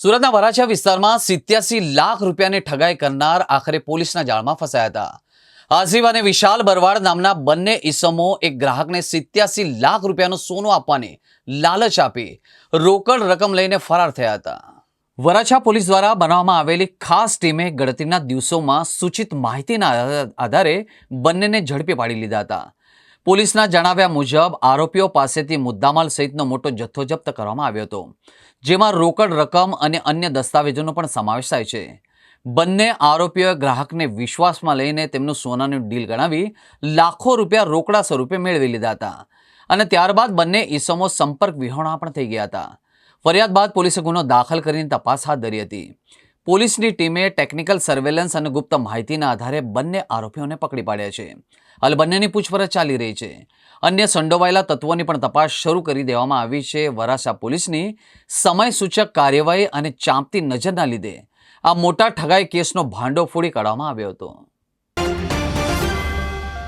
સુરતના વરાછા વિસ્તારમાં સિત્યાસી લાખ રૂપિયાની ઠગાઈ કરનાર આખરે પોલીસના જાળમાં ફસાયા હતા. આસિફ અને વિશાલ બરવાડ નામના બંને ઈસમો એક ગ્રાહકને સિત્યાસી લાખ રૂપિયાનું સોનું આપવાની લાલચ આપી રોકડ રકમ લઈને ફરાર થયા હતા. વરાછા પોલીસ દ્વારા બનાવવામાં આવેલી ખાસ ટીમે ગણતરીના દિવસોમાં સૂચિત માહિતીના આધારે બંનેને ઝડપી પાડી લીધા હતા. પોલીસના જણાવ્યા મુજબ આરોપીઓ પાસેથી મુદ્દામાલ સહિતનો મોટો જથ્થો જપ્ત કરવામાં આવ્યો હતો, જેમાં રોકડ રકમ અને અન્ય દસ્તાવેજોનો પણ સમાવેશ થાય છે. બંને આરોપીઓએ ગ્રાહકને વિશ્વાસમાં લઈને તેમનું સોનાનું ડીલ ગણાવી લાખો રૂપિયા રોકડા સ્વરૂપે મેળવી લીધા હતા અને ત્યારબાદ બંને ઈસમો સંપર્ક વિહોણા પણ થઈ ગયા હતા. ફરિયાદ બાદ પોલીસે ગુનો દાખલ કરીને તપાસ હાથ ધરી હતી. પોલીસની ટીમે ટેકનિકલ સર્વેલન્સ અને ગુપ્ત માહિતીના આધારે બંને આરોપીઓને પકડી પાડ્યા છે. હાલ બંનેની પૂછપરછ ચાલી રહી છે. અન્ય સંડોવાયેલા તત્વોની પણ તપાસ શરૂ કરી દેવામાં આવી છે. વરાછા પોલીસની સમય સૂચક કાર્યવાહી અને ચાંપતી નજરના લીધે આ મોટા ઠગાઈ કેસનો ભાંડો ફોડી કાઢવામાં આવ્યો હતો.